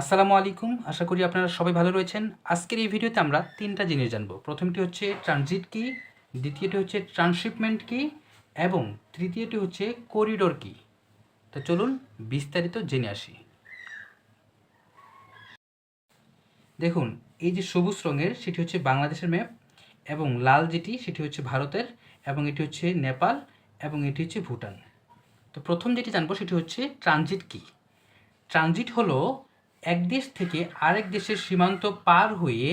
আসসালামু আলাইকুম। আশা করি আপনারা সবাই ভালো রয়েছেন। আজকের এই ভিডিওতে আমরা তিনটা জিনিস জানব। প্রথমটি হচ্ছে ট্রানজিট কি, দ্বিতীয়টি হচ্ছে ট্রান্সশিপমেন্ট কি, এবং তৃতীয়টি হচ্ছে করিডোর কি। তো চলুন বিস্তারিত জেনে আসি। দেখুন, এই যে সবুজ রঙের, সেটি হচ্ছে বাংলাদেশের ম্যাপ, এবং লাল যেটি, সেটি হচ্ছে ভারতের, এবং এটি হচ্ছে নেপাল, এবং এটি হচ্ছে ভুটান। তো প্রথম যেটি জানব, সেটি হচ্ছে ট্রানজিট কি। ট্রানজিট হলো এক দেশ থেকে আরেক দেশের সীমান্ত পার হয়ে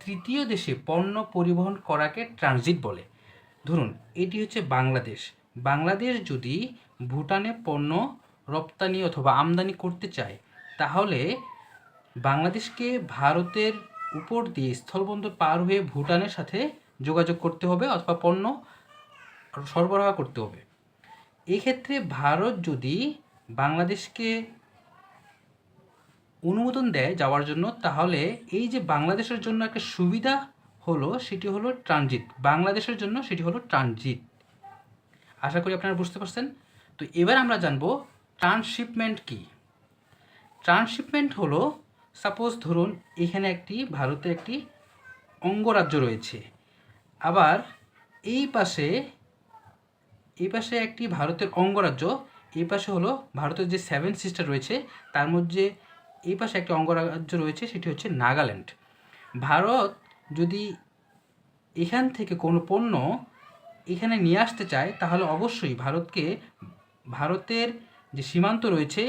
তৃতীয় দেশে পণ্য পরিবহন করাকে ট্রানজিট বলে। ধরুন, এটি হচ্ছে বাংলাদেশ। বাংলাদেশ যদি ভুটানে পণ্য রপ্তানি অথবা আমদানি করতে চায়, তাহলে বাংলাদেশকে ভারতের উপর দিয়ে স্থলবন্দর পার হয়ে ভুটানের সাথে যোগাযোগ করতে হবে অথবা পণ্য সরবরাহ করতে হবে। এক্ষেত্রে ভারত যদি বাংলাদেশকে অনুমোদন দেয় যাওয়ার জন্য, তাহলে এই যে বাংলাদেশের জন্য একটা সুবিধা হলো, সেটি হলো ট্রানজিট। বাংলাদেশের জন্য সেটি হলো ট্রানজিট। আশা করি আপনারা বুঝতে পারছেন। তো এবার আমরা জানব ট্রান্সশিপমেন্ট কি? ট্রান্সশিপমেন্ট হলো, সাপোজ ধরুন, এখানে একটি ভারতের একটি অঙ্গরাজ্য রয়েছে। আবার এই পাশে এই পাশে একটি ভারতের অঙ্গরাজ্য, এই পাশে হলো ভারতের যে সেভেন সিস্টার রয়েছে, তার মধ্যে এই পাশে একটি অঙ্গরাজ্য রয়েছে, সেটি হচ্ছে নাগাল্যান্ড। ভারত যদি এখান থেকে কোনো পণ্য এখানে নিয়ে আসতে চায়, তাহলে অবশ্যই ভারতকে, ভারতের যে সীমান্ত রয়েছে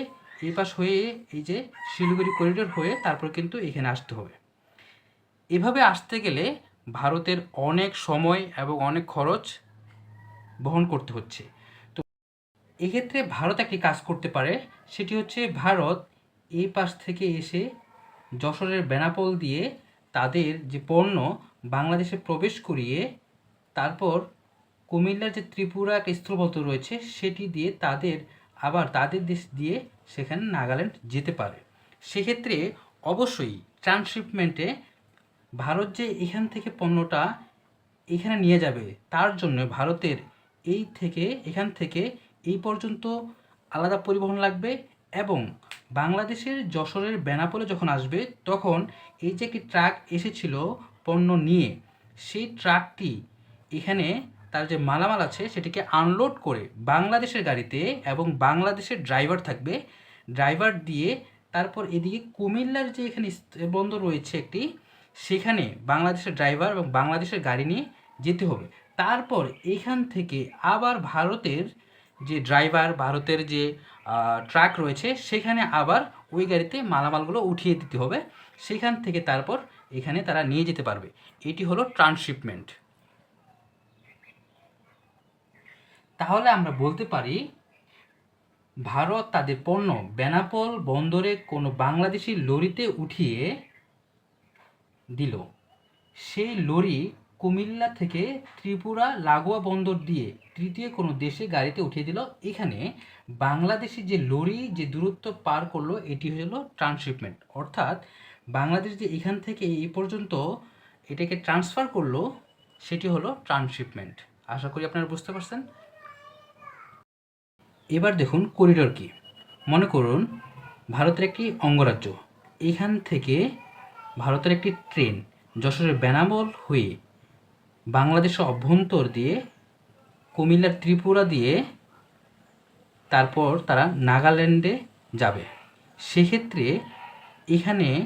এই পাশ হয়ে এই যে শিলিগুড়ি করিডোর হয়ে তারপর কিন্তু এখানে আসতে হবে। এভাবে আসতে গেলে ভারতের অনেক সময় এবং অনেক খরচ বহন করতে হচ্ছে। তো এক্ষেত্রে ভারত একটি কাজ করতে পারে, সেটি হচ্ছে ভারত এই পাশ থেকে এসে যশোরের বেনাপোল দিয়ে তাদের যে পণ্য বাংলাদেশে প্রবেশ করিয়ে তারপর কুমিল্লার যে ত্রিপুরা স্থলবন্দর রয়েছে, সেটি দিয়ে তাদের আবার তাদের দেশ দিয়ে সেখানে নাগাল্যান্ড যেতে পারে। সেক্ষেত্রে অবশ্যই ট্রান্সশিপমেন্টে ভারত যে এখান থেকে পণ্যটা এখানে নিয়ে যাবে, তার জন্য ভারতের এই থেকে, এখান থেকে এই পর্যন্ত আলাদা পরিবহন লাগবে এবং বাংলাদেশের যশোরের বেনাপোলে যখন আসবে, তখন এই যে একটি ট্রাক এসেছিল পণ্য নিয়ে, সেই ট্রাকটি এখানে তার যে মালামাল আছে সেটিকে আনলোড করে বাংলাদেশের গাড়িতে এবং বাংলাদেশের ড্রাইভার থাকবে। ড্রাইভার দিয়ে তারপর এদিকে কুমিল্লার যে এখানে বন্দর রয়েছে একটি, সেখানে বাংলাদেশের ড্রাইভার এবং বাংলাদেশের গাড়ি নিয়ে যেতে হবে। তারপর এখান থেকে আবার ভারতের যে ড্রাইভার ভারতের যে ট্রাক রয়েছে, সেখানে আবার ওই গাড়িতে মালামালগুলো উঠিয়ে দিতে হবে। সেখান থেকে তারপর এখানে তারা নিয়ে যেতে পারবে। এটি হলো ট্রান্সশিপমেন্ট তাহলে আমরা বলতে পারি, ভারত তাদের পণ্য বেনাপোল বন্দরে কোনো বাংলাদেশি লরিতে উঠিয়ে দিল। সেই লরি কুমিল্লা থেকে ত্রিপুরা লাগোয়া বন্দর দিয়ে তৃতীয় কোনো দেশে গাড়িতে উঠিয়ে দিল। এখানে বাংলাদেশি যে লরি যে দূরত্ব পার করল, এটি হলো ট্রান্সশিপমেন্ট অর্থাৎ বাংলাদেশ যে এখান থেকে এই পর্যন্ত এটাকে ট্রান্সফার করল, সেটি হলো ট্রান্সশিপমেন্ট আশা করি আপনারা বুঝতে পারছেন। এবার দেখুন করিডোর কি। মনে করুন, ভারতের একটি অঙ্গরাজ্য। এখান থেকে ভারতের একটি ট্রেন যশোরের বেনাবল হয়ে বাংলাদেশের অভ্যন্তর দিয়ে, কুমিল্লার ত্রিপুরা দিয়ে তারপর তারা নাগাল্যান্ডে যাবে। সেক্ষেত্রে এখানে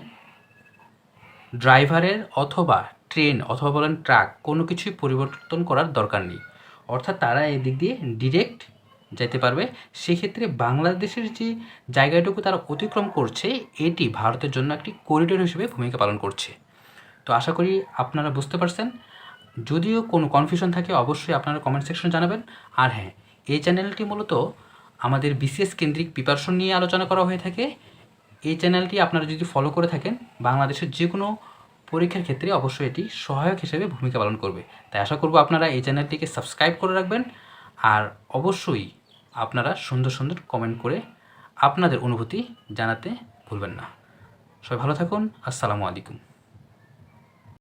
ড্রাইভারের অথবা ট্রেন অথবা বলেন ট্রাক কোনো কিছুই পরিবর্তন করার দরকার নেই। অর্থাৎ তারা এদিক দিয়ে ডিরেক্ট যেতে পারবে। সেক্ষেত্রে বাংলাদেশের যে জায়গাটুকু তারা অতিক্রম করছে, এটি ভারতের জন্য একটি করিডোর হিসেবে ভূমিকা পালন করছে। তো আশা করি আপনারা বুঝতে পারছেন। যদিও কোনো কনফিউশন থাকে, অবশ্যই আপনারা কমেন্ট সেকশনে জানাবেন। আর হ্যাঁ এই চ্যানেলটি মূলত আমাদের বিসিএস কেন্দ্রিক প্রিপারেশন নিয়ে আলোচনা করা হয়ে থাকে। এই চ্যানেলটি আপনারা যদি ফলো করে থাকেন, বাংলাদেশের যে কোনো পরীক্ষার ক্ষেত্রে অবশ্যই এটি সহায়ক হিসেবে ভূমিকা পালন করবে। তাই আশা করব আপনারা এই চ্যানেলটিকে সাবস্ক্রাইব করে রাখবেন। আর অবশ্যই আপনারা সুন্দর সুন্দর কমেন্ট করে আপনাদের অনুভূতি জানাতে ভুলবেন না। সবাই ভালো থাকুন। আসসালামু আলাইকুম।